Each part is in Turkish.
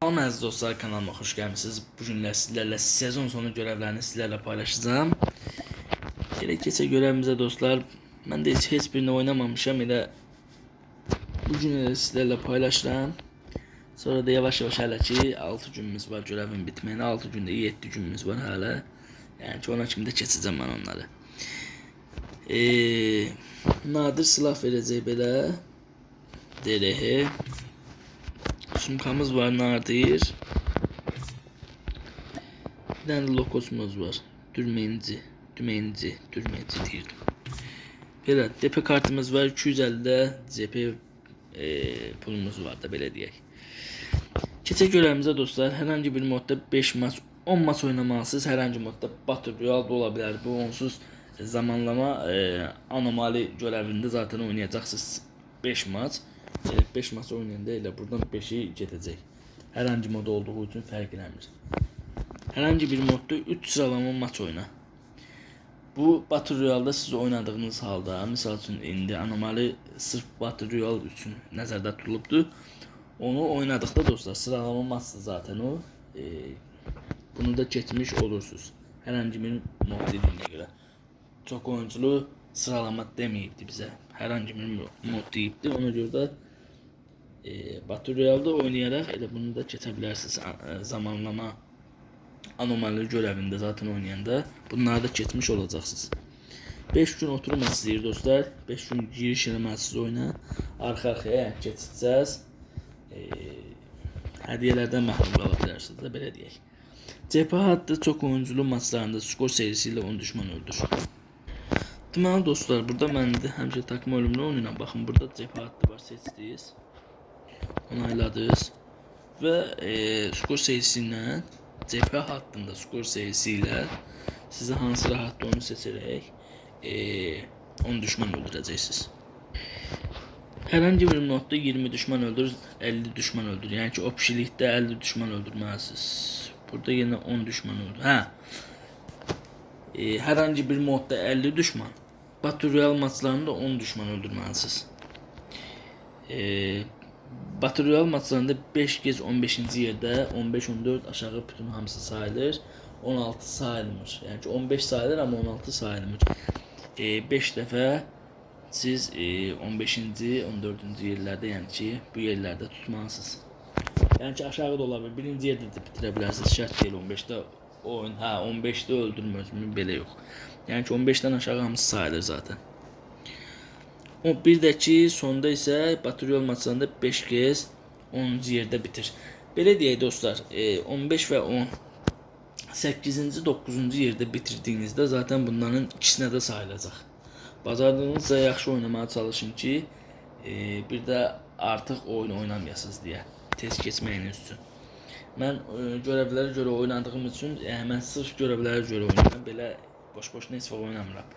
Salam əziz dostlar, kanalıma xoş gəlmisiniz. Bu günlər sizlərlə sezon sonu görevlərini sizlərlə paylaşacağım. Elə keçə görevimizə dostlar, mən də heç, heç birini oynamamışam, elə bu gün elə sizlərlə. Sonra da yavaş yavaş hələ ki 6 günümüz var görevin bitməyinə, 6 gündə 7 günümüz var hələ. Yəni ki ona kimi də keçəcəm onları. Eee nadir silah verəcək belə. DRH Sumkamız var nadir. Bir tane de lokosumuz var. Dürmeyinci. Dümeyinci. Dürmeyinci deyirdim. Belə DP kartımız var. 250 də CP e, pulumuz var da belə deyək. Keçək görevimizə dostlar. Hər hansı bir modda 5 maç, 10 maç oynamalısınız. Hər hansı modda Battle Royale da ola bilər. Bu onsuz zamanlama e, anomali görevində zaten oynayacaqsınız 5 maç. 5 maç oynayanda elə buradan 5-i gedəcək. Hər hansı olduğu üçün fərq eləmir. Hər hansı bir modda 3 sıralama maç oyna. Bu Battle Royale-da siz oynadığınız halda, misal üçün indi anomali sırf Battle Royale üçün nəzərdə tutulubdur. Onu oynadıqda dostlar sıralama maçdır zaten o. E, bunu da keçmiş olursunuz. Hər hansı bir mod dediyinə görə. Çox oyunculu sıralama deməyibdi bizə. Hər hansı bir mod deyibdi. Ona görə də e, Battle Royale-da oynayaraq elə bunu da keçə bilərsiniz. E, Zamanlama anomali görevində zaten oynayanda bunları da keçmiş olacaqsınız. 5 gün oturmaq istəyir dostlar. 5 gün giriş eləməsiz oyuna. Arxa-arxaya keçəcəz. E, hədiyyələrdən məhrum qala bilərsiniz də belə deyək. Cephe hattı çox oyunculu maçlarında skor serisi ilə 10 düşman öldür. Deməli dostlar, burada məndə həmişə takım ölümlü oynayıram. Baxın, burada cephe hattı var, seçdiniz. Onayladınız. Və e, skor serisi ilə cephe hattında skor serisi ilə sizə hansı rahatdır onu seçərək e, 10 düşman öldürəcəksiniz. Hər hansı bir notda 20 düşman öldür, 50 düşman öldür. Yəni ki, o pişilikdə 50 düşman öldürməlisiniz. Burada yenə 10 düşman öldür. Hə. E, hər hansı bir modda 50 düşman, Battle Royale maçlarında 10 düşman öldürməlisiniz. E, Battle Royale maçlarında 5 kez 15-ci yerdə, 15-14 aşağı bütün hamısı sayılır. 16 sayılmır. Yəni ki 15 sayılır amma 16 sayılmır. 5 dəfə siz e, 15-ci, 14-cü yerlərdə, ki, bu yerlərdə tutmalısınız. Yəni ki, aşağı da ola bilər. Birinci yerdə də bitirə bilərsiniz. Şərt deyil 15-də oyun. Hə, 15-də öldürmə özümü belə yox. Yəni ki, 15-dən aşağı hamısı sayılır zaten. O bir də ki, sonda isə Battle Royale maçlarında 5 kez 10-cu yerdə bitir. Belə deyək dostlar, e, 15 və 10 8-ci, 9-cu yerdə bitirdiyinizdə zaten bunların ikisinə də sayılacaq. Bacardığınızca yaxşı oynamağa çalışın ki, e, bir də artıq oyun oynamayasınız deyə tez keçməyiniz üçün. Mən e, görevlərə görə oynadığım üçün, yəni mən sırf görevlərə görə oynayıram. Belə boş-boş vaxt oynamıram.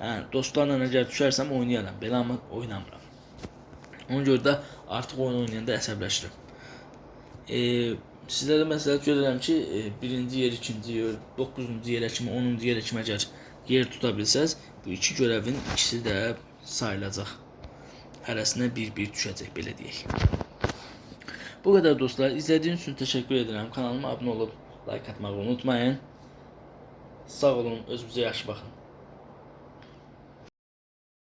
Hə, dostlarla əgər düşərsəm oynayaram. Belə amma oynamıram. Ona görə də artıq oyun oynayanda əsəbləşirəm. E, sizlərə məsləhət görürəm ki, e, birinci yer, ikinci yer, 9-cu yerə kimi, 10-cu yerə kimi əgər yer tuta bilsəz, bu iki görevin ikisi də sayılacaq. Hərəsinə bir-bir düşəcək belə deyək. Bu qədər dostlar. İzlədiyiniz üçün təşəkkür edirəm. Kanalıma abunə olub like atmağı unutmayın. Sağ olun, özünüzə yaxşı baxın.